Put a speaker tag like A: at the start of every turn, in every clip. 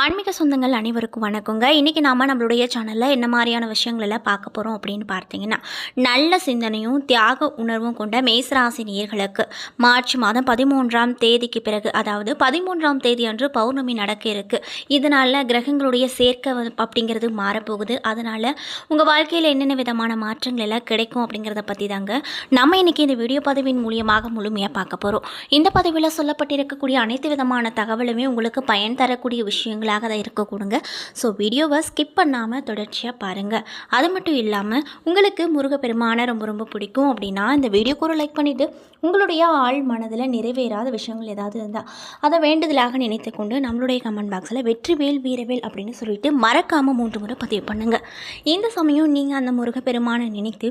A: ஆன்மீக சொந்தங்கள் அனைவருக்கும் வணக்கங்க இன்றைக்கி நாம் நம்மளுடைய சேனலில் என்ன மாதிரியான விஷயங்களெல்லாம் பார்க்க போகிறோம் அப்படின்னு பார்த்தீங்கன்னா நல்ல சிந்தனையும் தியாக உணர்வும் கொண்ட மேசராசி நேர்களுக்கு மார்ச் மாதம் பதிமூன்றாம் தேதிக்கு பிறகு அதாவது பதிமூன்றாம் தேதி அன்று பௌர்ணமி நடக்க இருக்குது இதனால் கிரகங்களுடைய சேர்க்கை அப்படிங்கிறது மாறப்போகுது அதனால் உங்கள் வாழ்க்கையில் என்னென்ன விதமான மாற்றங்கள் எல்லாம் கிடைக்கும் அப்படிங்கிறத பற்றி தாங்க நம்ம இன்றைக்கி இந்த வீடியோ பதிவின் மூலியமாக முழுமையாக பார்க்க போகிறோம் இந்த பதிவில் சொல்லப்பட்டிருக்கக்கூடிய அனைத்து விதமான தகவலுமே உங்களுக்கு பயன் தரக்கூடிய விஷயங்கள் விஷயங்களாக தான் இருக்க கொடுங்க ஸோ வீடியோவை ஸ்கிப் பண்ணாமல் தொடர்ச்சியாக பாருங்கள் அது மட்டும் இல்லாமல் உங்களுக்கு முருகப்பெருமானை ரொம்ப ரொம்ப பிடிக்கும் அப்படின்னா இந்த வீடியோ கூட லைக் பண்ணிவிட்டு உங்களுடைய ஆள் மனதில் நிறைவேறாத விஷயங்கள் ஏதாவது இருந்தால் அதை வேண்டுதலாக நினைத்து கொண்டு நம்மளுடைய கமெண்ட் பாக்ஸில் வெற்றிவேல் வீரவேல் அப்படின்னு சொல்லிட்டு மறக்காமல் மூன்று முறை பதிவு பண்ணுங்கள் இந்த சமயம் நீங்கள் அந்த முருகப்பெருமானை நினைத்து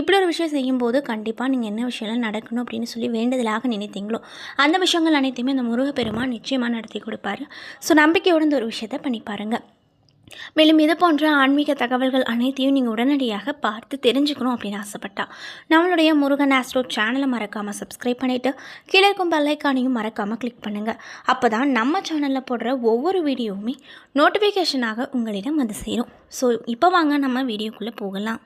A: இப்படி ஒரு விஷயம் செய்யும்போது கண்டிப்பாக நீங்கள் என்ன விஷயம்லாம் நடக்கணும் அப்படின்னு சொல்லி வேண்டுதலாக நினைத்தீங்களோ அந்த விஷயங்கள் அனைத்தையுமே அந்த முருகப்பெருமான் நிச்சயமாக நடத்தி கொடுப்பார் ஸோ நம்பிக்கையோடு ஒரு விஷயத்த பண்ணி பாருங்கள் மேலும் இது போன்ற ஆன்மீக தகவல்கள் அனைத்தையும் நீங்கள் உடனடியாக பார்த்து தெரிஞ்சுக்கணும் அப்படின்னு ஆசைப்பட்டா நம்மளுடைய முருகன் ஆஸ்ட்ரோ சேனலை மறக்காமல் சப்ஸ்கிரைப் பண்ணிவிட்டு கீழே இருக்கும் பல்லைக்கானையும் மறக்காமல் கிளிக் பண்ணுங்கள் அப்போ தான் நம்ம சேனலில் போடுற ஒவ்வொரு வீடியோவுமே நோட்டிஃபிகேஷனாக உங்களிடம் வந்து சேரும் ஸோ இப்போ வாங்க நம்ம வீடியோக்குள்ளே போகலாம்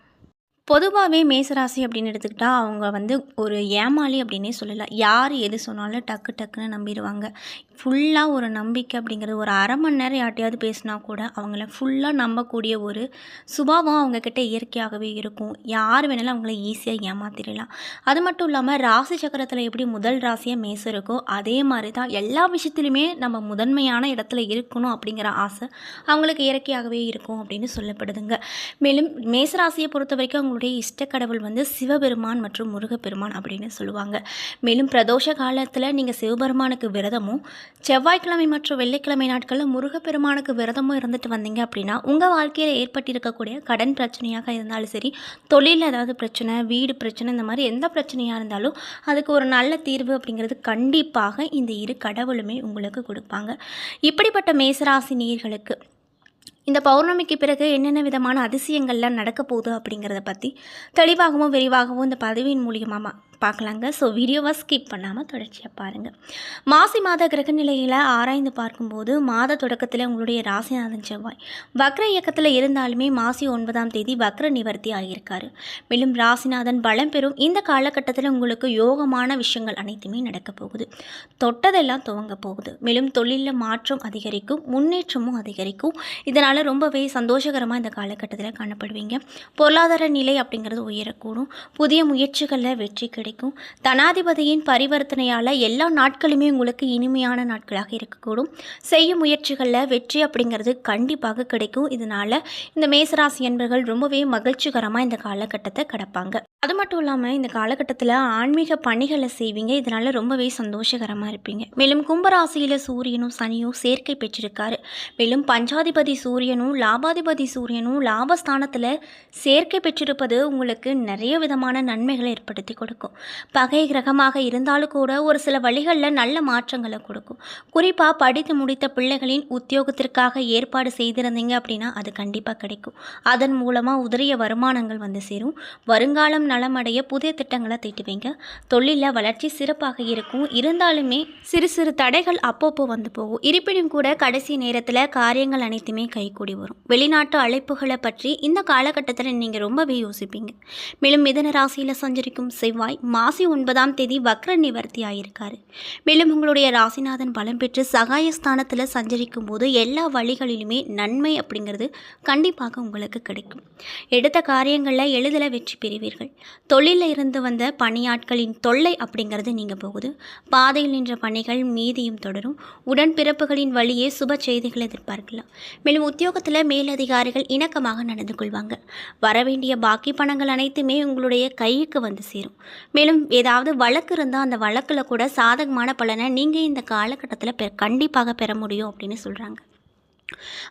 A: பொதுவாகவே மேசராசி அப்படின்னு எடுத்துக்கிட்டால் அவங்க வந்து ஒரு ஏமாளி அப்படின்னே சொல்லலாம் யார் எது சொன்னாலும் டக்கு டக்குன்னு நம்பிடுவாங்க ஃபுல்லாக ஒரு நம்பிக்கை அப்படிங்கிறது ஒரு அரை மணி நேரம் யார்ட்டையாவது பேசினா கூட அவங்கள ஃபுல்லாக நம்பக்கூடிய ஒரு சுபாவம் அவங்கக்கிட்ட இயற்கையாகவே இருக்கும் யார் வேணாலும் அவங்கள ஈஸியாக ஏமாத்திடலாம் அது மட்டும் இல்லாமல் ராசி சக்கரத்தில் எப்படி முதல் ராசியாக மேச இருக்கோ அதே மாதிரி தான் எல்லா விஷயத்துலையுமே நம்ம முதன்மையான இடத்துல இருக்கணும் அப்படிங்கிற ஆசை அவங்களுக்கு இயற்கையாகவே இருக்கும் அப்படின்னு சொல்லப்படுதுங்க மேலும் ராசியை பொறுத்த வரைக்கும் அவங்களுடைய இஷ்ட கடவுள் வந்து சிவபெருமான் மற்றும் முருகப்பெருமான் அப்படின்னு சொல்லுவாங்க மேலும் பிரதோஷ காலத்தில் நீங்கள் சிவபெருமானுக்கு விரதமும் செவ்வாய்க்கிழமை மற்றும் வெள்ளிக்கிழமை நாட்களில் முருகப்பெருமானுக்கு விரதமும் இருந்துட்டு வந்தீங்க அப்படின்னா உங்கள் வாழ்க்கையில் ஏற்பட்டிருக்கக்கூடிய கடன் பிரச்சனையாக இருந்தாலும் சரி தொழிலில் ஏதாவது பிரச்சனை வீடு பிரச்சனை இந்த மாதிரி எந்த பிரச்சனையாக இருந்தாலும் அதுக்கு ஒரு நல்ல தீர்வு அப்படிங்கிறது கண்டிப்பாக இந்த இரு கடவுளுமே உங்களுக்கு கொடுப்பாங்க இப்படிப்பட்ட மேசராசி நீர்களுக்கு இந்த பௌர்ணமிக்கு பிறகு என்னென்ன விதமான அதிசயங்கள்லாம் நடக்க போகுது அப்படிங்கிறத பற்றி தெளிவாகவும் விரிவாகவும் இந்த பதவியின் மூலியமாக பார்க்கலாங்க ஸோ வீடியோவை ஸ்கிப் பண்ணாமல் தொடர்ச்சியாக பாருங்கள் மாசி மாத கிரக நிலையில் ஆராய்ந்து பார்க்கும்போது மாத தொடக்கத்தில் உங்களுடைய ராசிநாதன் செவ்வாய் வக்ர இயக்கத்தில் இருந்தாலுமே மாசி ஒன்பதாம் தேதி வக்ர நிவர்த்தி ஆகியிருக்காரு மேலும் ராசிநாதன் பலம் பெறும் இந்த காலகட்டத்தில் உங்களுக்கு யோகமான விஷயங்கள் அனைத்துமே நடக்கப் போகுது தொட்டதெல்லாம் துவங்க போகுது மேலும் தொழிலில் மாற்றம் அதிகரிக்கும் முன்னேற்றமும் அதிகரிக்கும் இதனால் ரொம்பவே சந்தோஷகரமாக இந்த காலகட்டத்தில் காணப்படுவீங்க பொருளாதார நிலை அப்படிங்கிறது உயரக்கூடும் புதிய முயற்சிகளில் வெற்றி கிடைக்கும் கிடைக்கும் தனாதிபதியின் பரிவர்த்தனையால் எல்லா நாட்களுமே உங்களுக்கு இனிமையான நாட்களாக இருக்கக்கூடும் செய்யும் முயற்சிகளில் வெற்றி அப்படிங்கிறது கண்டிப்பாக கிடைக்கும் இதனால் இந்த மேசராசி என்பர்கள் ரொம்பவே மகிழ்ச்சிகரமாக இந்த காலகட்டத்தை கிடப்பாங்க அது மட்டும் இல்லாமல் இந்த காலகட்டத்தில் ஆன்மீக பணிகளை செய்வீங்க இதனால் ரொம்பவே சந்தோஷகரமாக இருப்பீங்க மேலும் கும்பராசியில் சூரியனும் சனியும் சேர்க்கை பெற்றிருக்காரு மேலும் பஞ்சாதிபதி சூரியனும் லாபாதிபதி சூரியனும் லாபஸ்தானத்தில் சேர்க்கை பெற்றிருப்பது உங்களுக்கு நிறைய விதமான நன்மைகளை ஏற்படுத்தி கொடுக்கும் பகை கிரகமாக இருந்தாலும் கூட ஒரு சில வழிகளில் நல்ல மாற்றங்களை கொடுக்கும் குறிப்பாக படித்து முடித்த பிள்ளைகளின் உத்தியோகத்திற்காக ஏற்பாடு செய்திருந்தீங்க அப்படின்னா அது கண்டிப்பாக கிடைக்கும் அதன் மூலமாக உதிரிய வருமானங்கள் வந்து சேரும் வருங்காலம் நலமடைய புதிய திட்டங்களை தீட்டுவீங்க தொழிலில் வளர்ச்சி சிறப்பாக இருக்கும் இருந்தாலுமே சிறு சிறு தடைகள் அப்பப்போ வந்து போகும் இருப்பினும் கூட கடைசி நேரத்தில் காரியங்கள் அனைத்துமே கைகூடி வரும் வெளிநாட்டு அழைப்புகளை பற்றி இந்த காலகட்டத்தில் நீங்கள் ரொம்பவே யோசிப்பீங்க மேலும் மிதன ராசியில் சஞ்சரிக்கும் செவ்வாய் மாசி ஒன்பதாம் தேதி வக்ர நிவர்த்தி ஆகியிருக்கார் மேலும் உங்களுடைய ராசிநாதன் பலம் பெற்று சகாயஸ்தானத்தில் சஞ்சரிக்கும் போது எல்லா வழிகளிலுமே நன்மை அப்படிங்கிறது கண்டிப்பாக உங்களுக்கு கிடைக்கும் எடுத்த காரியங்களில் எளிதில் வெற்றி பெறுவீர்கள் தொழிலில் இருந்து வந்த பணியாட்களின் தொல்லை அப்படிங்கிறது நீங்கள் போகுது பாதையில் நின்ற பணிகள் மீதியும் தொடரும் உடன் பிறப்புகளின் வழியே சுப செய்திகளை எதிர்பார்க்கலாம் மேலும் உத்தியோகத்தில் மேலதிகாரிகள் இணக்கமாக நடந்து கொள்வாங்க வரவேண்டிய பாக்கி பணங்கள் அனைத்துமே உங்களுடைய கைக்கு வந்து சேரும் மேலும் ஏதாவது வழக்கு இருந்தால் அந்த வழக்கில் கூட சாதகமான பலனை நீங்கள் இந்த காலகட்டத்தில் பெ கண்டிப்பாக பெற முடியும் அப்படின்னு சொல்கிறாங்க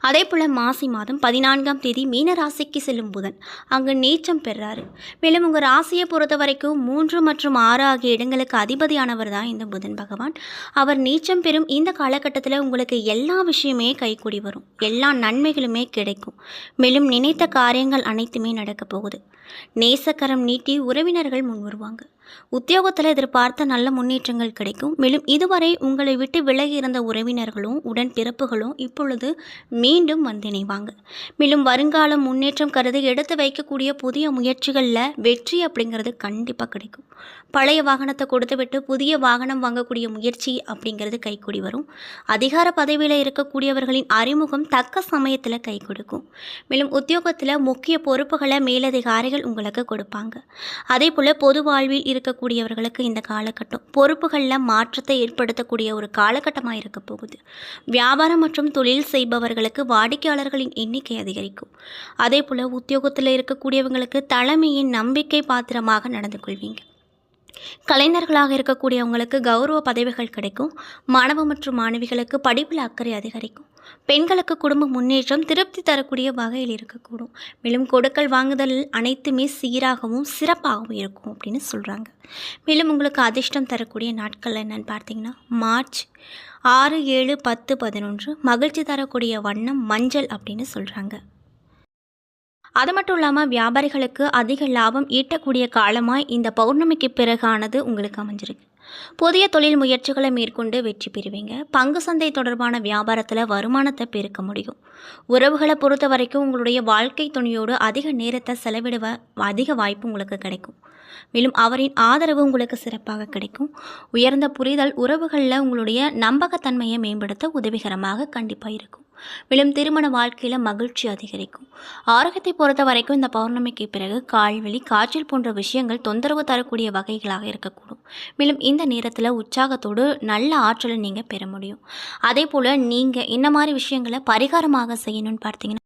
A: அதே போல் மாசி மாதம் பதினான்காம் தேதி மீன ராசிக்கு செல்லும் புதன் அங்கு நீச்சம் பெறாரு மேலும் உங்கள் ராசியை பொறுத்த வரைக்கும் மூன்று மற்றும் ஆறு ஆகிய இடங்களுக்கு அதிபதியானவர் தான் இந்த புதன் பகவான் அவர் நீச்சம் பெறும் இந்த காலகட்டத்தில் உங்களுக்கு எல்லா விஷயமே கைகூடி வரும் எல்லா நன்மைகளுமே கிடைக்கும் மேலும் நினைத்த காரியங்கள் அனைத்துமே நடக்கப் போகுது நேசக்கரம் நீட்டி உறவினர்கள் முன் வருவாங்க உத்தியோகத்தில் எதிர்பார்த்த நல்ல முன்னேற்றங்கள் கிடைக்கும் மேலும் இதுவரை உங்களை விட்டு விலகி இருந்த உறவினர்களும் உடன் பிறப்புகளும் இப்பொழுது மீண்டும் வந்திணைவாங்க மேலும் வருங்காலம் முன்னேற்றம் கருதி எடுத்து வைக்கக்கூடிய புதிய முயற்சிகளில் வெற்றி அப்படிங்கிறது கண்டிப்பாக கிடைக்கும் பழைய வாகனத்தை கொடுத்துவிட்டு புதிய வாகனம் வாங்கக்கூடிய முயற்சி அப்படிங்கிறது கைகூடி வரும் அதிகார பதவியில் இருக்கக்கூடியவர்களின் அறிமுகம் தக்க சமயத்தில் கை கொடுக்கும் மேலும் உத்தியோகத்தில் முக்கிய பொறுப்புகளை மேலதிகாரிகள் உங்களுக்கு கொடுப்பாங்க அதே போல் பொது வாழ்வில் இருக்கக்கூடியவர்களுக்கு இந்த காலகட்டம் பொறுப்புகளில் மாற்றத்தை ஏற்படுத்தக்கூடிய ஒரு காலகட்டமாக இருக்க போகுது வியாபாரம் மற்றும் தொழில் செய்பவர்களுக்கு வாடிக்கையாளர்களின் எண்ணிக்கை அதிகரிக்கும் அதே போல் உத்தியோகத்தில் இருக்கக்கூடியவங்களுக்கு தலைமையின் நம்பிக்கை பாத்திரமாக நடந்து கொள்வீங்க கலைஞர்களாக இருக்கக்கூடியவங்களுக்கு கௌரவ பதவிகள் கிடைக்கும் மாணவ மற்றும் மாணவிகளுக்கு படிப்பில் அக்கறை அதிகரிக்கும் பெண்களுக்கு குடும்ப முன்னேற்றம் திருப்தி தரக்கூடிய வகையில் இருக்கக்கூடும் மேலும் கொடுக்கல் வாங்குதல் அனைத்துமே சீராகவும் சிறப்பாகவும் இருக்கும் அப்படின்னு சொல்கிறாங்க மேலும் உங்களுக்கு அதிர்ஷ்டம் தரக்கூடிய நாட்கள் என்னென்னு பார்த்தீங்கன்னா மார்ச் ஆறு ஏழு பத்து பதினொன்று மகிழ்ச்சி தரக்கூடிய வண்ணம் மஞ்சள் அப்படின்னு சொல்கிறாங்க அது மட்டும் இல்லாமல் வியாபாரிகளுக்கு அதிக லாபம் ஈட்டக்கூடிய காலமாக இந்த பௌர்ணமிக்கு பிறகானது உங்களுக்கு அமைஞ்சிருக்கு புதிய தொழில் முயற்சிகளை மேற்கொண்டு வெற்றி பெறுவீங்க பங்கு சந்தை தொடர்பான வியாபாரத்தில் வருமானத்தை பெருக்க முடியும் உறவுகளை பொறுத்த வரைக்கும் உங்களுடைய வாழ்க்கை துணியோடு அதிக நேரத்தை செலவிடுவ அதிக வாய்ப்பு உங்களுக்கு கிடைக்கும் மேலும் அவரின் ஆதரவு உங்களுக்கு சிறப்பாக கிடைக்கும் உயர்ந்த புரிதல் உறவுகளில் உங்களுடைய நம்பகத்தன்மையை மேம்படுத்த உதவிகரமாக கண்டிப்பாக இருக்கும் மேலும் திருமண வாழ்க்கையில் மகிழ்ச்சி அதிகரிக்கும் ஆரோக்கியத்தை பொறுத்த வரைக்கும் இந்த பௌர்ணமிக்கு பிறகு கால்வெளி காய்ச்சல் போன்ற விஷயங்கள் தொந்தரவு தரக்கூடிய வகைகளாக இருக்கக்கூடும் மேலும் இந்த நேரத்தில் உற்சாகத்தோடு நல்ல ஆற்றலை நீங்கள் பெற முடியும் அதே போல் நீங்கள் இந்த மாதிரி விஷயங்களை பரிகாரமாக செய்யணும்னு பார்த்தீங்கன்னா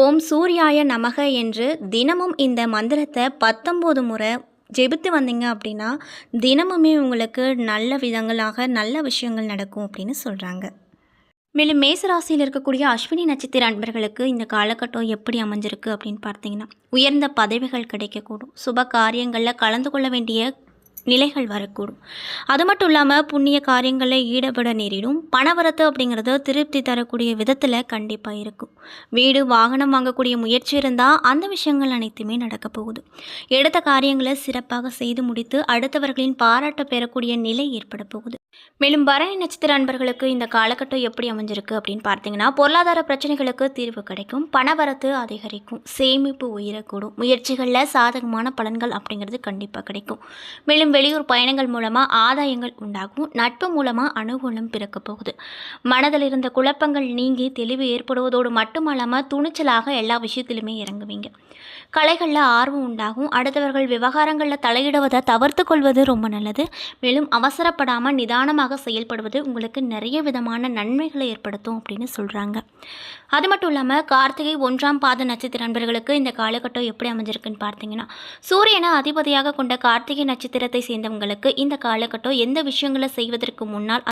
A: ஓம் சூர்யாய நமக என்று தினமும் இந்த மந்திரத்தை பத்தொம்போது முறை ஜெபித்து வந்தீங்க அப்படின்னா தினமுமே உங்களுக்கு நல்ல விதங்களாக நல்ல விஷயங்கள் நடக்கும் அப்படின்னு சொல்கிறாங்க மேலும் மேசராசியில் இருக்கக்கூடிய அஸ்வினி நட்சத்திர அன்பர்களுக்கு இந்த காலகட்டம் எப்படி அமைஞ்சிருக்கு அப்படின்னு பார்த்தீங்கன்னா உயர்ந்த பதவிகள் கிடைக்கக்கூடும் சுப காரியங்களில் கலந்து கொள்ள வேண்டிய நிலைகள் வரக்கூடும் அது மட்டும் இல்லாமல் புண்ணிய காரியங்களில் ஈடுபட நேரிடும் பணவரத்து அப்படிங்கிறது திருப்தி தரக்கூடிய விதத்தில் கண்டிப்பாக இருக்கும் வீடு வாகனம் வாங்கக்கூடிய முயற்சி இருந்தால் அந்த விஷயங்கள் அனைத்துமே நடக்க போகுது எடுத்த காரியங்களை சிறப்பாக செய்து முடித்து அடுத்தவர்களின் பாராட்ட பெறக்கூடிய நிலை ஏற்பட போகுது மேலும் பரணி நட்சத்திர அன்பர்களுக்கு இந்த காலகட்டம் எப்படி அமைஞ்சிருக்கு அப்படின்னு பார்த்தீங்கன்னா பொருளாதார பிரச்சனைகளுக்கு தீர்வு கிடைக்கும் பணவரத்து அதிகரிக்கும் சேமிப்பு உயரக்கூடும் முயற்சிகளில் சாதகமான பலன்கள் அப்படிங்கிறது கண்டிப்பாக கிடைக்கும் மேலும் வெளியூர் பயணங்கள் மூலமாக ஆதாயங்கள் உண்டாகும் நட்பு மூலமாக அனுகூலம் பிறக்க போகுது மனதில் இருந்த குழப்பங்கள் நீங்கி தெளிவு ஏற்படுவதோடு மட்டுமல்லாமல் துணிச்சலாக எல்லா விஷயத்திலுமே இறங்குவீங்க கலைகளில் ஆர்வம் உண்டாகும் அடுத்தவர்கள் விவகாரங்களில் தலையிடுவதை தவிர்த்து கொள்வது ரொம்ப நல்லது மேலும் அவசரப்படாமல் நிதானமாக செயல்படுவது உங்களுக்கு நிறைய விதமான நன்மைகளை ஏற்படுத்தும் அப்படின்னு சொல்கிறாங்க அது மட்டும் இல்லாமல் கார்த்திகை ஒன்றாம் பாத நட்சத்திர நண்பர்களுக்கு இந்த காலகட்டம் எப்படி அமைஞ்சிருக்குன்னு பார்த்தீங்கன்னா சூரியனை அதிபதியாக கொண்ட கார்த்திகை நட்சத்திரத்தை சேர்ந்தவங்களுக்கு இந்த காலகட்டம் எந்த விஷயங்களை செய்வதற்கு முன்னால்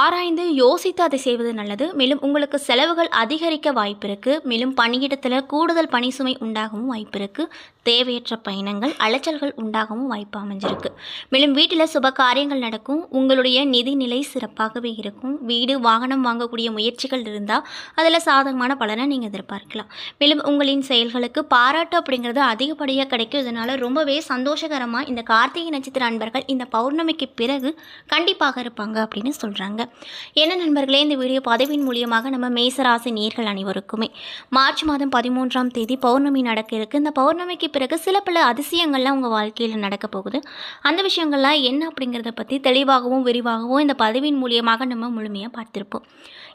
A: ஆராய்ந்து யோசித்து அதை செய்வது நல்லது மேலும் உங்களுக்கு செலவுகள் அதிகரிக்க வாய்ப்பு இருக்குது மேலும் பணியிடத்தில் கூடுதல் பணி சுமை உண்டாகவும் வாய்ப்பு சிலருக்கு தேவையற்ற பயணங்கள் அலைச்சல்கள் உண்டாகவும் வாய்ப்பு அமைஞ்சிருக்கு மேலும் வீட்டில் சுப காரியங்கள் நடக்கும் உங்களுடைய நிதிநிலை சிறப்பாகவே இருக்கும் வீடு வாகனம் வாங்கக்கூடிய முயற்சிகள் இருந்தால் அதில் சாதகமான பலனை நீங்கள் எதிர்பார்க்கலாம் மேலும் உங்களின் செயல்களுக்கு பாராட்டு அப்படிங்கிறது அதிகப்படியாக கிடைக்கும் இதனால் ரொம்பவே சந்தோஷகரமாக இந்த கார்த்திகை நட்சத்திர அன்பர்கள் இந்த பௌர்ணமிக்கு பிறகு கண்டிப்பாக இருப்பாங்க அப்படின்னு சொல்கிறாங்க என்ன நண்பர்களே இந்த வீடியோ பதவியின் மூலியமாக நம்ம மேசராசி நேர்கள் அனைவருக்குமே மார்ச் மாதம் பதிமூன்றாம் தேதி பௌர்ணமி நடக்க இருக்கு இந்த பௌர்ணமிக்கு பிறகு சில பல அதிசயங்கள்லாம் உங்கள் வாழ்க்கையில் நடக்க போகுது அந்த விஷயங்கள்லாம் என்ன அப்படிங்கிறத பற்றி தெளிவாகவும் விரிவாகவும் இந்த பதிவின் மூலியமாக நம்ம முழுமையாக பார்த்துருப்போம்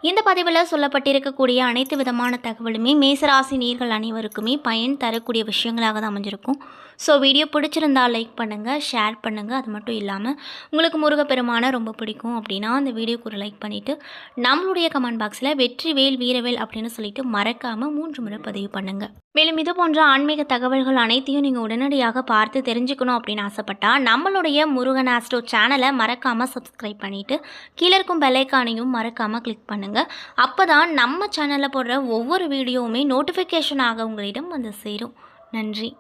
A: இந்த பதிவில் சொல்லப்பட்டிருக்கக்கூடிய அனைத்து விதமான தகவலுமே மேசராசி நீர்கள் அனைவருக்குமே பயன் தரக்கூடிய விஷயங்களாக தான் அமைஞ்சிருக்கும் ஸோ வீடியோ பிடிச்சிருந்தால் லைக் பண்ணுங்கள் ஷேர் பண்ணுங்கள் அது மட்டும் இல்லாமல் உங்களுக்கு முருகப்பெருமானை ரொம்ப பிடிக்கும் அப்படின்னா அந்த வீடியோ கூட லைக் பண்ணிவிட்டு நம்மளுடைய கமெண்ட் பாக்ஸில் வெற்றிவேல் வீரவேல் அப்படின்னு சொல்லிட்டு மறக்காமல் மூன்று முறை பதிவு பண்ணுங்கள் மேலும் இது போன்ற ஆன்மீக தகவல்கள் அனைத்தையும் நீங்கள் உடனடியாக பார்த்து தெரிஞ்சுக்கணும் அப்படின்னு ஆசைப்பட்டால் நம்மளுடைய முருகன் ஆஸ்ட்ரோ சேனலை மறக்காமல் சப்ஸ்கிரைப் பண்ணிவிட்டு கீழே இருக்கும் பெல்லைக்கானையும் மறக்காமல் கிளிக் பண்ணுங்கள் பண்ணுங்க அப்போ தான் நம்ம சேனலில் போடுற ஒவ்வொரு வீடியோவுமே நோட்டிஃபிகேஷன் ஆக உங்களிடம் வந்து சேரும் நன்றி